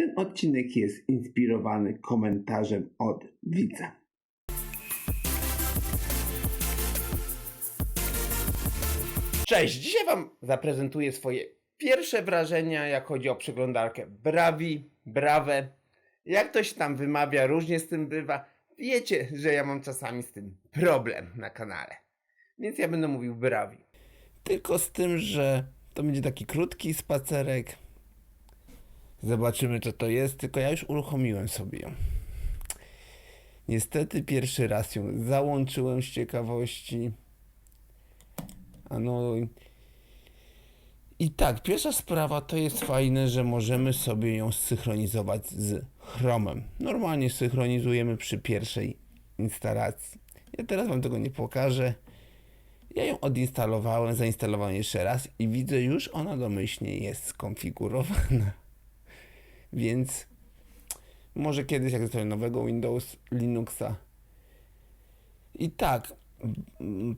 Ten odcinek jest inspirowany komentarzem od widza. Cześć, dzisiaj Wam zaprezentuję swoje pierwsze wrażenia, jak chodzi o przeglądarkę Brawi, Brawę. Jak to się tam wymawia, różnie z tym bywa. Wiecie, że ja mam czasami z tym problem na kanale. Więc ja będę mówił Brawi. Tylko z tym, że to będzie taki krótki spacerek. Zobaczymy, co to jest. Tylko ja już uruchomiłem sobie ją. Niestety pierwszy raz ją załączyłem z ciekawości. A no. I tak, pierwsza sprawa to jest fajne, że możemy sobie ją zsynchronizować z Chromem. Normalnie synchronizujemy przy pierwszej instalacji. Ja teraz Wam tego nie pokażę. Ja ją odinstalowałem, zainstalowałem jeszcze raz i widzę już ona domyślnie jest skonfigurowana. Więc może kiedyś jak zostawię nowego Windows, Linuxa. I tak,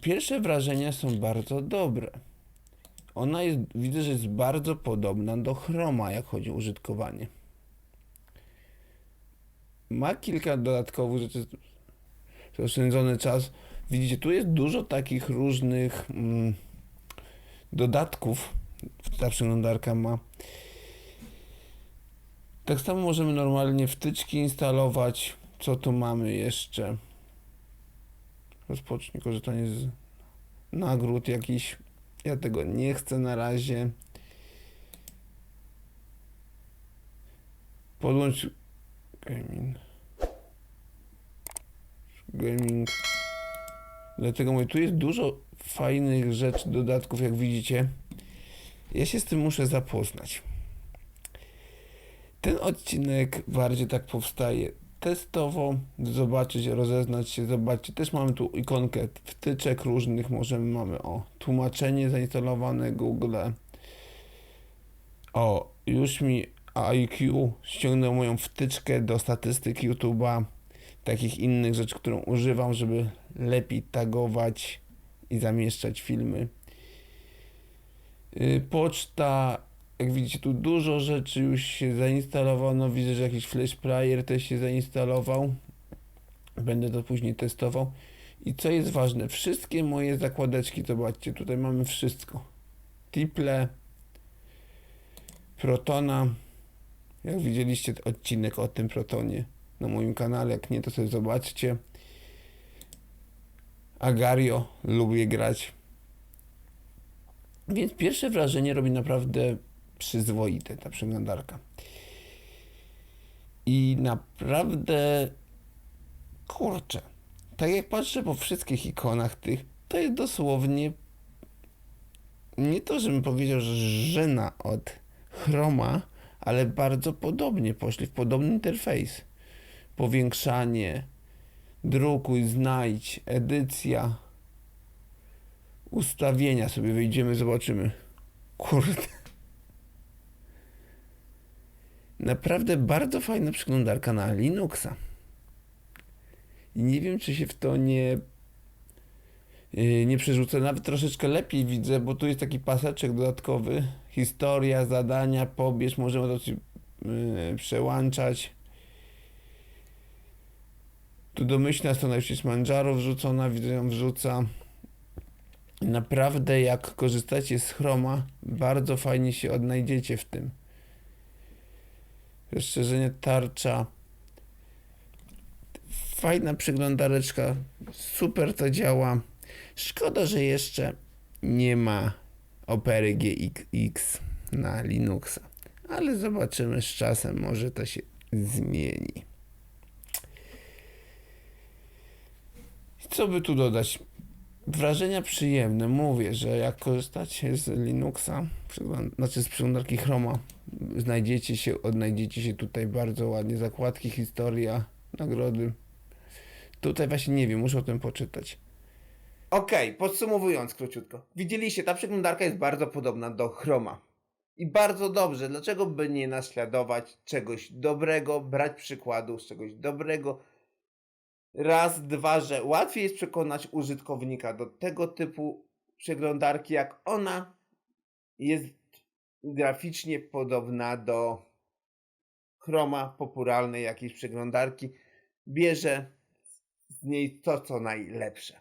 pierwsze wrażenia są bardzo dobre. Ona jest, widzę, że jest bardzo podobna do Chroma, jak chodzi o użytkowanie. Ma kilka dodatkowych rzeczy, zaoszczędzony czas. Widzicie, tu jest dużo takich różnych mm, dodatków. Ta przeglądarka ma. Tak samo możemy normalnie wtyczki instalować. Co tu mamy jeszcze? Rozpocznij korzystanie z nagród jakiś. Ja tego nie chcę na razie. Podłącz gaming. Gaming. Dlatego mówię, tu jest dużo fajnych rzeczy, dodatków, jak widzicie. Ja się z tym muszę zapoznać. Ten odcinek bardziej tak powstaje testowo, zobaczyć, rozeznać się, zobaczcie. Też mamy tu ikonkę wtyczek różnych, możemy, mamy o, tłumaczenie zainstalowane Google. O, już mi IQ ściągnął moją wtyczkę do statystyk YouTube'a, takich innych rzeczy, którą używam, żeby lepiej tagować i zamieszczać filmy. Yy, Poczta, jak widzicie, tu dużo rzeczy już się zainstalowano. Widzę, że jakiś flash player też się zainstalował. Będę to później testował. I co jest ważne, wszystkie moje zakładeczki, zobaczcie, tutaj mamy wszystko. Tiple, Protona. Jak widzieliście odcinek o tym Protonie na moim kanale, jak nie, to sobie zobaczcie. Agario lubię grać. Więc pierwsze wrażenie robi naprawdę przyzwoite ta przeglądarka. I naprawdę kurczę. Tak jak patrzę po wszystkich ikonach tych, to jest dosłownie nie to, żebym powiedział, że żena od Chroma, ale bardzo podobnie poszli w podobny interfejs. Powiększanie, drukuj, znajdź, edycja, ustawienia sobie wyjdziemy, zobaczymy. Kurde. Naprawdę bardzo fajna przeglądarka na Linuxa. I nie wiem, czy się w to nie yy, nie przerzucę. Nawet troszeczkę lepiej widzę, bo tu jest taki paseczek dodatkowy. Historia, zadania, pobierz, możemy to yy, przełączać. Tu domyślna strona już jest Manjaro wrzucona, widzę ją wrzuca. Naprawdę jak korzystacie z Chroma, bardzo fajnie się odnajdziecie w tym. Rozszerzenie tarcza. Fajna przeglądareczka, super to działa. Szkoda, że jeszcze nie ma Opery GX na Linuxa, ale zobaczymy z czasem, może to się zmieni. Co by tu dodać? Wrażenia przyjemne. Mówię, że jak korzystacie z Linuxa, znaczy z przeglądarki Chroma, znajdziecie się, odnajdziecie się tutaj bardzo ładnie. Zakładki, historia, nagrody. Tutaj właśnie nie wiem, muszę o tym poczytać. Okej, podsumowując króciutko. Widzieliście, ta przeglądarka jest bardzo podobna do Chroma. I bardzo dobrze, dlaczego by nie naśladować czegoś dobrego, brać przykładu z czegoś dobrego. Raz, dwa, że łatwiej jest przekonać użytkownika do tego typu przeglądarki, jak ona jest graficznie podobna do Chroma, popularnej jakiejś przeglądarki, bierze z niej to, co najlepsze.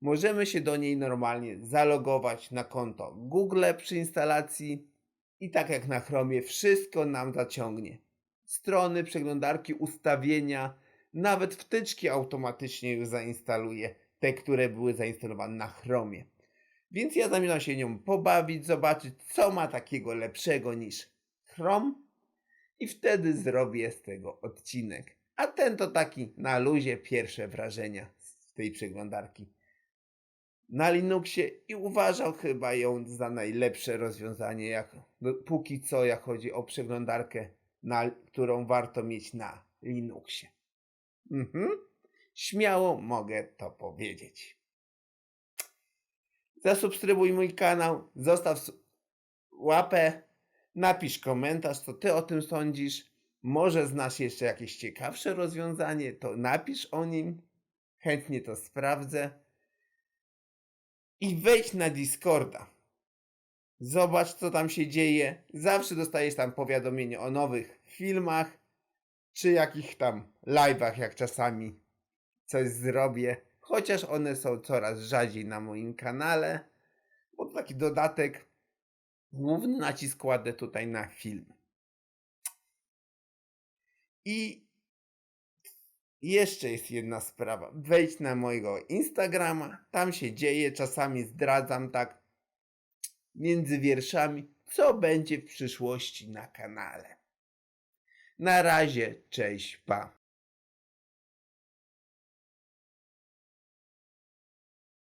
Możemy się do niej normalnie zalogować na konto Google przy instalacji i tak jak na Chromie wszystko nam zaciągnie. Strony, przeglądarki, ustawienia, nawet wtyczki automatycznie już zainstaluje, te, które były zainstalowane na Chromie. Więc ja zamierzam się nią pobawić, zobaczyć, co ma takiego lepszego niż Chrome i wtedy zrobię z tego odcinek. A ten to taki na luzie pierwsze wrażenia z tej przeglądarki na Linuxie i uważał chyba ją za najlepsze rozwiązanie, jak, póki co, jak chodzi o przeglądarkę, na, którą warto mieć na Linuxie. Mhm. Śmiało mogę to powiedzieć. Zasubskrybuj mój kanał, zostaw łapę, napisz komentarz, co ty o tym sądzisz. Może znasz jeszcze jakieś ciekawsze rozwiązanie, to napisz o nim. Chętnie to sprawdzę. I wejdź na Discorda. Zobacz, co tam się dzieje. Zawsze dostajesz tam powiadomienie o nowych filmach, czy jakich tam live'ach, jak czasami coś zrobię. Chociaż one są coraz rzadziej na moim kanale, bo to taki dodatek. Główny nacisk kładę tutaj na film. I jeszcze jest jedna sprawa. Wejdź na mojego Instagrama, tam się dzieje, czasami zdradzam tak między wierszami, co będzie w przyszłości na kanale. Na razie, cześć, pa.